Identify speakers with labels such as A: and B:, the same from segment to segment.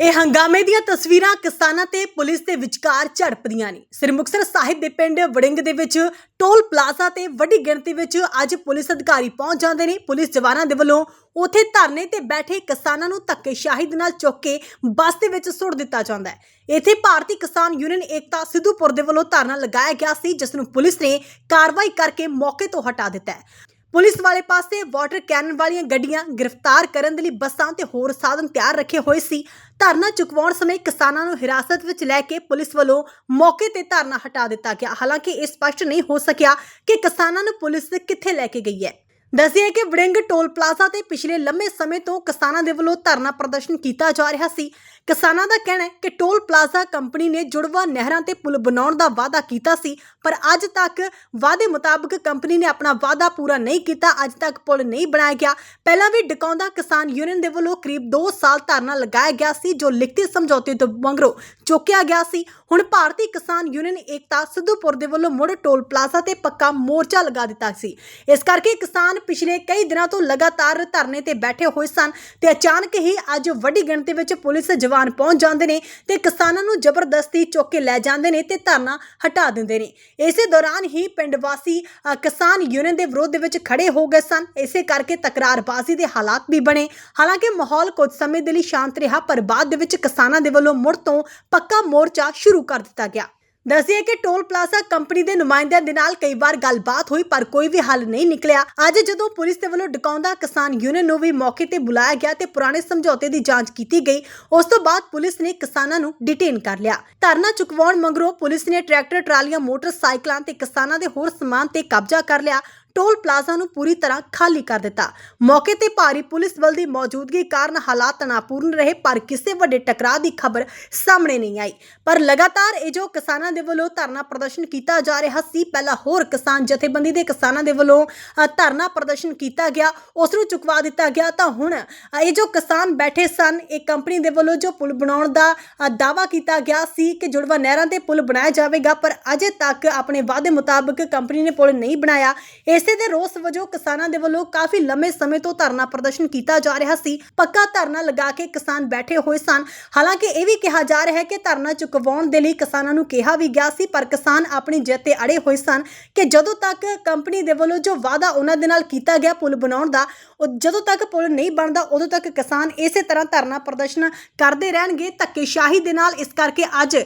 A: ਇਹ ਹੰਗਾਮੇ ਦੀਆਂ ਤਸਵੀਰਾਂ ਕਿਸਾਨਾਂ ਤੇ ਪੁਲਿਸ ਦੇ ਵਿਚਕਾਰ ਝੜਪਦੀਆਂ ਨੇ। ਸ੍ਰੀ ਮੁਕਤਸਰ ਸਾਹਿਬ ਦੇ ਪਿੰਡ ਵੜਿੰਗ ਦੇ ਵਿੱਚ ਟੋਲ ਪਲਾਜ਼ਾ ਤੇ ਵੱਡੀ ਗਿਣਤੀ ਵਿੱਚ ਅੱਜ ਪੁਲਿਸ ਅਧਿਕਾਰੀ ਪਹੁੰਚ ਜਾਂਦੇ ਨੇ। ਪੁਲਿਸ ਜਵਾਨਾਂ ਦੇ ਵੱਲੋਂ ਉਥੇ ਧਰਨੇ ਤੇ ਬੈਠੇ ਕਿਸਾਨਾਂ ਨੂੰ ਧੱਕੇਸ਼ਾਹੀ ਦੇ ਨਾਲ ਚੁੱਕ ਕੇ ਬੱਸ ਦੇ ਵਿੱਚ ਸੁੱਟ ਦਿੱਤਾ ਜਾਂਦਾ ਹੈ। ਇੱਥੇ ਭਾਰਤੀ ਕਿਸਾਨ ਯੂਨੀਅਨ ਏਕਤਾ ਸਿੱਧੂਪੁਰ ਦੇ ਵੱਲੋਂ ਧਰਨਾ ਲਗਾਇਆ ਗਿਆ ਸੀ, ਜਿਸ ਨੂੰ ਪੁਲਿਸ ਨੇ ਕਾਰਵਾਈ ਕਰਕੇ ਮੌਕੇ ਤੋਂ ਹਟਾ ਦਿੱਤਾ ਹੈ। ਪੁਲਿਸ ਵਾਲੇ ਪਾਸੇ ਵਾਟਰ ਕੈਨਨ ਵਾਲੀਆਂ ਗੱਡੀਆਂ ਗ੍ਰਿਫਤਾਰ ਕਰਨ ਦੇ ਲਈ ਬੱਸਾਂ ਤੇ ਹੋਰ ਸਾਧਨ ਤਿਆਰ ਰੱਖੇ ਹੋਏ ਸੀ। ਧਰਨਾ ਚੁਕਵਾਉਣ ਸਮੇਂ ਕਿਸਾਨਾਂ ਨੂੰ ਹਿਰਾਸਤ ਵਿੱਚ ਲੈ ਕੇ ਪੁਲਿਸ ਵੱਲੋਂ ਮੌਕੇ ਤੇ ਧਰਨਾ ਹਟਾ ਦਿੱਤਾ ਗਿਆ। ਹਾਲਾਂਕਿ ਇਹ ਸਪਸ਼ਟ ਨਹੀਂ ਹੋ ਸਕਿਆ ਕਿ ਕਿਸਾਨਾਂ ਨੂੰ ਪੁਲਿਸ ਕਿੱਥੇ ਲੈ ਕੇ ਗਈ ਹੈ। ਦੱਸਿਆ ਕਿ ਵੜਿੰਗ ਟੋਲ ਪਲਾਜ਼ਾ ਤੇ ਪਿਛਲੇ ਲੰਮੇ ਸਮੇਂ ਤੋਂ ਕਿਸਾਨਾਂ ਦੇ ਵੱਲੋਂ ਧਰਨਾ ਪ੍ਰਦਰਸ਼ਨ ਕੀਤਾ ਜਾ ਰਿਹਾ ਸੀ। ਕਿਸਾਨਾਂ ਦਾ ਕਹਿਣਾ ਹੈ ਕਿ ਟੋਲ ਪਲਾਜ਼ਾ ਕੰਪਨੀ ਨੇ ਜੁੜਵਾ ਨਹਿਰਾਂ ਤੇ ਪੁਲ ਬਣਾਉਣ ਦਾ ਵਾਅਦਾ ਕੀਤਾ ਸੀ, ਪਰ ਅੱਜ ਤੱਕ ਵਾਅਦੇ ਮੁਤਾਬਕ ਕੰਪਨੀ ਨੇ ਆਪਣਾ ਵਾਅਦਾ ਪੂਰਾ ਨਹੀਂ ਕੀਤਾ, ਅੱਜ ਤੱਕ ਪੁਲ ਨਹੀਂ ਬਣਾਇਆ ਗਿਆ। ਪਹਿਲਾਂ ਵੀ ਡਕਾਉਂਦਾ ਕਿਸਾਨ ਯੂਨੀਅਨ ਦੇ ਵੱਲੋਂ ਕਰੀਬ 2 ਸਾਲ ਧਰਨਾ ਲਗਾਇਆ ਗਿਆ ਸੀ, ਜੋ ਲਿਖਤੀ ਸਮਝੌਤੇ ਤੋਂ ਮੰਗਰੋ ਚੁੱਕਿਆ ਗਿਆ ਸੀ। ਹੁਣ ਭਾਰਤੀ ਕਿਸਾਨ ਯੂਨੀਅਨ ਏਕਤਾ ਸਿੱਧੂਪੁਰ ਦੇ ਵੱਲੋਂ ਮੁੜ ਟੋਲ ਪਲਾਜ਼ਾ ਤੇ ਪੱਕਾ ਮੋਰਚਾ ਲਗਾ ਦਿੱਤਾ ਸੀ। ਇਸ ਕਰਕੇ ਕਿਸਾਨ ਪਿਛਲੇ ਕਈ ਦਿਨਾਂ ਤੋਂ ਲਗਾਤਾਰ ਧਰਨੇ ਤੇ ਬੈਠੇ ਹੋਏ ਸਨ ਤੇ ਅਚਾਨਕ ਹੀ ਅੱਜ ਵੱਡੀ ਗਿਣਤੀ ਵਿੱਚ ਪੁਲਿਸ ਜਵਾਨ ਪਹੁੰਚ ਜਾਂਦੇ ਨੇ ਤੇ ਕਿਸਾਨਾਂ ਨੂੰ ਜ਼ਬਰਦਸਤੀ ਚੁੱਕ ਕੇ ਲੈ ਜਾਂਦੇ ਨੇ ਤੇ ਧਰਨਾ ਹਟਾ ਦਿੰਦੇ ਨੇ। ਇਸੇ ਦੌਰਾਨ ਹੀ ਪਿੰਡ ਵਾਸੀ ਅ, ਕਿਸਾਨ ਯੂਨੀਅਨ ਦੇ ਵਿਰੋਧ ਦੇ ਵਿੱਚ ਖੜੇ ਹੋ ਗਏ ਸਨ। ਇਸੇ ਕਰਕੇ ਤਕਰਾਰਬਾਜ਼ੀ ਦੇ ਹਾਲਾਤ ਵੀ ਬਣੇ। ਹਾਲਾਂਕਿ ਮਾਹੌਲ ਕੁਝ ਸਮੇਂ ਦੇ ਲਈ ਸ਼ਾਂਤ ਰਿਹਾ ਪਰ ਬਾਅਦ ਦੇ ਵਿੱਚ ਕਿਸਾਨਾਂ ਦੇ ਵੱਲੋਂ ਮੁੜ ਤੋਂ ਪੱਕਾ ਮੋਰਚਾ ਸ਼ੁਰੂ ਕਰ ਦਿੱਤਾ ਗਿਆ। ਦੱਸਿਏ ਕਿ ਟੋਲ ਪਲਾਜ਼ਾ ਕੰਪਨੀ ਦੇ ਨੁਮਾਇੰਦਿਆਂ ਦੇ ਨਾਲ ਕਈ ਵਾਰ ਗੱਲਬਾਤ ਹੋਈ, ਪਰ ਕੋਈ ਵੀ ਹੱਲ ਨਹੀਂ ਨਿਕਲਿਆ। ਅੱਜ ਜਦੋਂ ਪੁਲਿਸ ਦੇ ਵੱਲੋਂ ਡਕਾਉਂਦਾ ਕਿਸਾਨ ਯੂਨੀਅਨ ਨੂੰ ਵੀ ਮੌਕੇ ਤੇ ਬੁਲਾਇਆ ਗਿਆ ਤੇ ਪੁਰਾਣੇ ਸਮਝੌਤੇ ਦੀ ਜਾਂਚ ਕੀਤੀ ਗਈ, ਉਸ ਤੋਂ ਬਾਅਦ ਪੁਲਿਸ ਨੇ ਕਿਸਾਨਾਂ ਨੂੰ ਡਿਟੇਨ ਕਰ ਲਿਆ। ਧਰਨਾ ਚੁਕਵਾਉਣ ਮਗਰੋਂ ਪੁਲਿਸ ਨੇ ਟਰੈਕਟਰ, ਟਰਾਲੀਆਂ, ਮੋਟਰਸਾਈਕਲਾਂ ਤੇ ਕਿਸਾਨਾਂ ਦੇ ਹੋਰ ਸਮਾਨ ਤੇ ਕਬਜ਼ਾ ਕਰ ਲਿਆ। ਟੋਲ ਪਲਾਜ਼ਾ ਨੂੰ ਪੂਰੀ ਤਰ੍ਹਾਂ ਖਾਲੀ ਕਰ ਦਿੱਤਾ। ਮੌਕੇ ਤੇ ਭਾਰੀ ਪੁਲਿਸ ਬਲ ਦੀ ਮੌਜੂਦਗੀ ਕਾਰਨ ਹਾਲਾਤ ਤਣਾਅਪੂਰਨ ਰਹੇ ਪਰ ਕਿਸੇ ਵੱਡੇ ਟਕਰਾਅ ਦੀ ਖਬਰ ਸਾਹਮਣੇ ਨਹੀਂ ਆਈ। ਪਰ ਲਗਾਤਾਰ ਇਹ ਜੋ ਕਿਸਾਨਾਂ ਦੇ ਵੱਲੋਂ ਧਰਨਾ ਪ੍ਰਦਰਸ਼ਨ ਕੀਤਾ ਜਾ ਰਿਹਾ ਸੀ ਪਹਿਲਾਂ ਹੋਰ ਕਿਸਾਨ ਜਥੇਬੰਦੀ ਦੇ ਕਿਸਾਨਾਂ ਦੇ ਵੱਲੋਂ ਅ, ਧਰਨਾ ਪ੍ਰਦਰਸ਼ਨ ਕੀਤਾ ਗਿਆ ਉਸ ਨੂੰ ਚੁਕਵਾ ਦਿੱਤਾ ਗਿਆ। ਤਾਂ ਹੁਣ ਅ, ਇਹ ਜੋ ਕਿਸਾਨ ਬੈਠੇ ਸਨ ਇਹ ਕੰਪਨੀ ਦੇ ਵੱਲੋਂ ਜੋ ਪੁਲ ਬਣਾਉਣ ਦਾ ਅ, ਦਾਅਵਾ ਕੀਤਾ ਗਿਆ ਸੀ ਕਿ ਜੁੜਵਾ ਨਹਿਰਾਂ ਤੇ ਪੁਲ ਬਣਾਇਆ ਜਾਵੇਗਾ ਪਰ ਅਜੇ ਤੱਕ ਆਪਣੇ ਵਾਅਦੇ ਮੁਤਾਬਕ ਕੰਪਨੀ ਨੇ ਪੁਲ ਨਹੀਂ ਬਣਾਇਆ। ਇਸੇ ਇਸੇ ਦੇ ਰੋਸ ਵਜੋਂ ਕਿਸਾਨਾਂ ਦੇ ਵੱਲੋਂ ਕਾਫੀ ਲੰਮੇ ਸਮੇਂ ਤੋਂ ਧਰਨਾ ਪ੍ਰਦਰਸ਼ਨ ਕੀਤਾ ਜਾ ਰਿਹਾ ਸੀ। ਪੱਕਾ ਧਰਨਾ ਲਗਾ ਕੇ ਕਿਸਾਨ ਬੈਠੇ ਹੋਏ ਸਨ। ਹਾਲਾਂਕਿ ਇਹ ਵੀ ਕਿਹਾ ਜਾ ਰਿਹਾ ਹੈ ਕਿ ਧਰਨਾ ਚੁਕਵਾਉਣ ਦੇ ਲਈ ਕਿਸਾਨਾਂ ਨੂੰ ਕਿਹਾ ਵੀ ਗਿਆ ਸੀ, ਪਰ ਕਿਸਾਨ ਆਪਣੀ ਜਿੱਤ ਤੇ ਅੜੇ ਹੋਏ ਸਨ ਕਿ ਜਦੋਂ ਤੱਕ ਕੰਪਨੀ ਦੇ ਵੱਲੋਂ ਜੋ ਵਾਅਦਾ ਉਹਨਾਂ ਦੇ ਨਾਲ ਕੀਤਾ ਗਿਆ ਪੁਲ ਬਣਾਉਣ ਦਾ, ਉਹ ਜਦੋਂ ਤੱਕ ਪੁਲ ਨਹੀਂ ਬਣਦਾ, ਉਦੋਂ ਤੱਕ ਕਿਸਾਨ ਇਸੇ ਤਰ੍ਹਾਂ ਧਰਨਾ ਪ੍ਰਦਰਸ਼ਨ ਕਰਦੇ ਰਹਿਣਗੇ। ਧੱਕੇਸ਼ਾਹੀ ਦੇ ਨਾਲ ਇਸ ਕਰਕੇ ਅੱਜ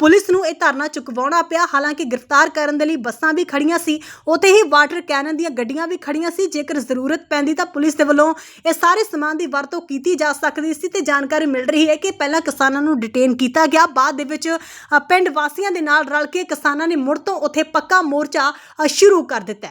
A: ਪੁਲਿਸ ਨੂੰ ਇਹ ਧਰਨਾ ਚੁਕਵਾਉਣਾ ਪਿਆ। ਹਾਲਾਂਕਿ ਗ੍ਰਿਫਤਾਰ ਕਰਨ ਦੇ ਲਈ ਬੱਸਾਂ ਵੀ ਖੜੀਆਂ ਸੀ। ਉੱਥੇ ਹੀ ਵਾਟਰ ਕੈਨਨ ਦੀਆਂ ਗੱਡੀਆਂ ਵੀ ਖੜੀਆਂ ਸੀ। ਜੇਕਰ ਜ਼ਰੂਰਤ ਪੈਂਦੀ ਤਾਂ ਪੁਲਿਸ ਦੇ ਵੱਲੋਂ ਇਹ ਸਾਰੇ ਸਮਾਨ ਦੀ ਵਰਤੋਂ ਕੀਤੀ ਜਾ ਸਕਦੀ ਸੀ ਤੇ ਜਾਣਕਾਰੀ ਮਿਲ ਰਹੀ ਹੈ ਕਿ ਪਹਿਲਾਂ ਕਿਸਾਨਾਂ ਨੂੰ ਡਿਟੇਨ ਕੀਤਾ ਗਿਆ। ਬਾਅਦ ਦੇ ਵਿੱਚ ਪਿੰਡ ਵਾਸੀਆਂ ਦੇ ਨਾਲ ਰਲ ਕੇ ਕਿਸਾਨਾਂ ਨੇ ਮੁੜ ਤੋਂ ਉੱਥੇ ਪੱਕਾ ਮੋਰਚਾ ਸ਼ੁਰੂ ਕਰ ਦਿੱਤਾ